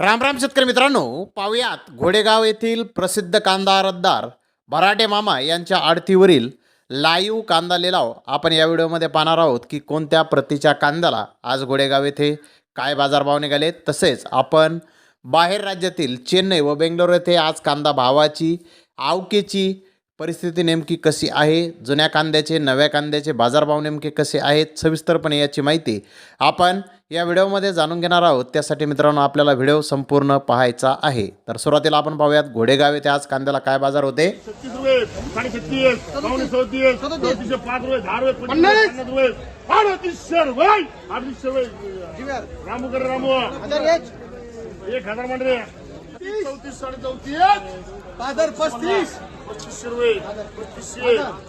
राम राम शेतकरी मित्रांनो पाहुयात घोडेगाव येथील प्रसिद्ध कांदा रद्दार भराटे मामा यांच्या आडतीवरील लाईव कांदा लिलाव आपण या व्हिडिओमध्ये पाहणार आहोत की कोणत्या प्रतीच्या कांद्याला आज घोडेगाव येथे काय बाजारभाव निघाले. तसेच आपण बाहेर राज्यातील चेन्नई व बेंगलोर येथे आज कांदा भावाची आवकेची परिस्थिती नेमकी कशी आहे? जुन्या कांद्याचे नव्या कांद्याचे बाजारभाव नेमके कसे आहेत? सविस्तरपणे याची माहिती आपण या व्हिडिओमध्ये जाणून घेणार आहोत. त्यासाठी मित्रांनो आपल्याला व्हिडिओ संपूर्ण पाहायचा आहे. तर सुरुवातीला आपण पाहूयात घोडेगाव येथे आज कांद्याला काय बाजार होते? एक. हजारमध्ये चौतीस साडे चौतीस बाजार पस्तीस. पस्तीसशे रुपये पस्तीसशे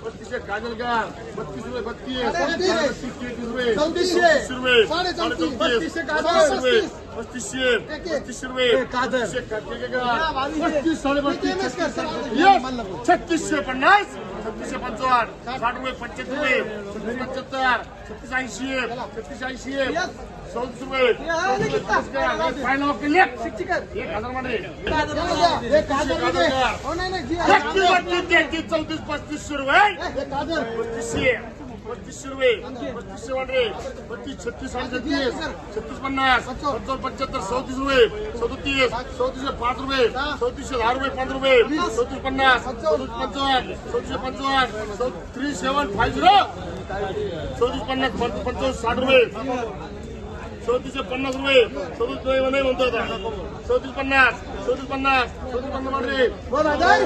पस्तीसशे काजल का बत्तीस रुपये बत्तीस बत्तीस. तेहतीस रुपये. चौतीस रुपये चौतीस. चौतीस बत्तीसशे. पस्तीस रुपये रुपये. पस्तीस साडे बत्तीस. छत्तीसशे पन्नास छत्तीसशे पंचावन्न साठ रुपये पंच्याहत्तर रुपये छत्तीस पंच्याहत्तर छत्तीस ऐंशी छत्तीस ऐंशी चौतीस रुपये चौतीस रुपये फायनल लेख एक हजारमध्ये एक. हो. एकतीस तेहतीस चौतीस पस्तीसशे रुपये एक. पस्तीसशे पस्तीसशे रुपये पस्तीसशे वाटे पस्तीस छत्तीस आणि छत्तीस छत्तीस पन्नास पंचावन्न पंच्याहत्तर चौतीस रुपये सदतीस चौतीसशे पाच रुपये चौतीसशे दहा रुपये पाच रुपये चौतीस पन्नास चौतीस पंचावन्न चौतीसशे पंचावन्न थ्री सेवन फाय झिरो चौतीस पन्नास पंचावन्न साठ रुपये. चौतीसशे पन्नास रुपये चौतीस रुपये नाही म्हणतो आता चौतीस पन्नास चौतीस पन्नास चौतीस पन्नास वाटे दोन हजार.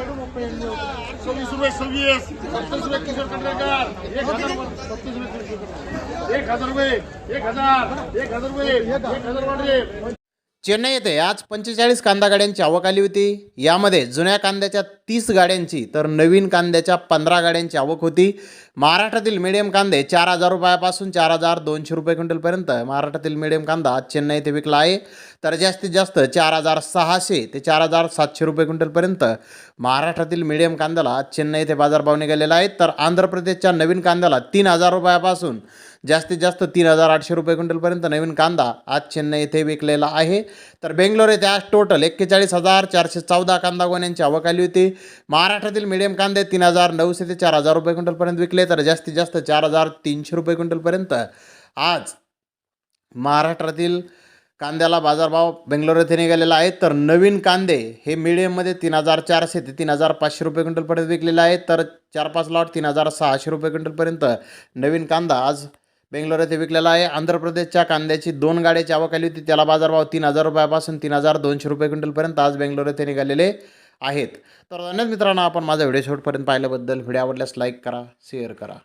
सव्वीस रुपये सव्वीस सत्तावीस रुपये किशोर कंट्रेकर एक हजार सत्तावीस रुपये किशोर कंट्रेकर. एक हजार रुपये एक हजार एक हजार रुपये एक हजार वाढले चेन्नई येथे आज पंचेचाळीस कांदा गाड्यांची आवक आली होती. यामध्ये जुन्या कांद्याच्या तीस गाड्यांची तर नवीन कांद्याच्या पंधरा गाड्यांची आवक होती. महाराष्ट्रातील मिडियम कांदे चार हजार रुपयापासून चार हजार दोनशे रुपये क्विंटलपर्यंत महाराष्ट्रातील मिडियम कांदा आज चेन्नई येथे विकला आहे. तर जास्तीत जास्त चार हजार सहाशे ते चार हजार सातशे रुपये क्विंटलपर्यंत महाराष्ट्रातील मिडियम कांद्याला आज चेन्नई येथे बाजारभाव निघालेला आहे. तर आंध्र प्रदेशच्या नवीन कांद्याला तीन हजार रुपयापासून जास्तीत जास्त तीन हजार आठशे रुपये क्विंटलपर्यंत नवीन कांदा आज चेन्नई येथे विकलेला आहे. तर बेंगलोर येथे आज टोटल एक्केचाळीस हजार चारशे चौदा कांदा गोण्यांची आवक आली होती. महाराष्ट्रातील मिडियम कांदे तीन हजार नऊशे ते चार हजार रुपये क्विंटलपर्यंत विकले. तर जास्तीत जास्त चार हजार तीनशे रुपये क्विंटलपर्यंत आज महाराष्ट्रातील कांद्याला बाजारभाव बेंगलोर येथे निघालेला आहे. तर नवीन कांदे हे मिडियममध्ये तीन हजार चारशे ते तीन हजार पाचशे रुपये क्विंटलपर्यंत विकलेले आहेत तर चार पाच लॉट तीन हजार सहाशे रुपये क्विंटलपर्यंत नवीन कांदा आज बेंगलोर येथे विकलेला आहे. आंध्र प्रदेशच्या कांद्याची दोन गाड्याची आवक आली होती. त्याला बाजारभाव तीन हजार रुपयापासून तीन हजार दोनशे रुपये क्विंटलपर्यंत आज बेंगलोर येथे निघालेले आहेत. तर धन्यवाद मित्रांनो आपण माझा व्हिडिओ शेवटपर्यंत पाहिल्याबद्दल. व्हिडिओ आवडल्यास लाईक करा शेअर करा.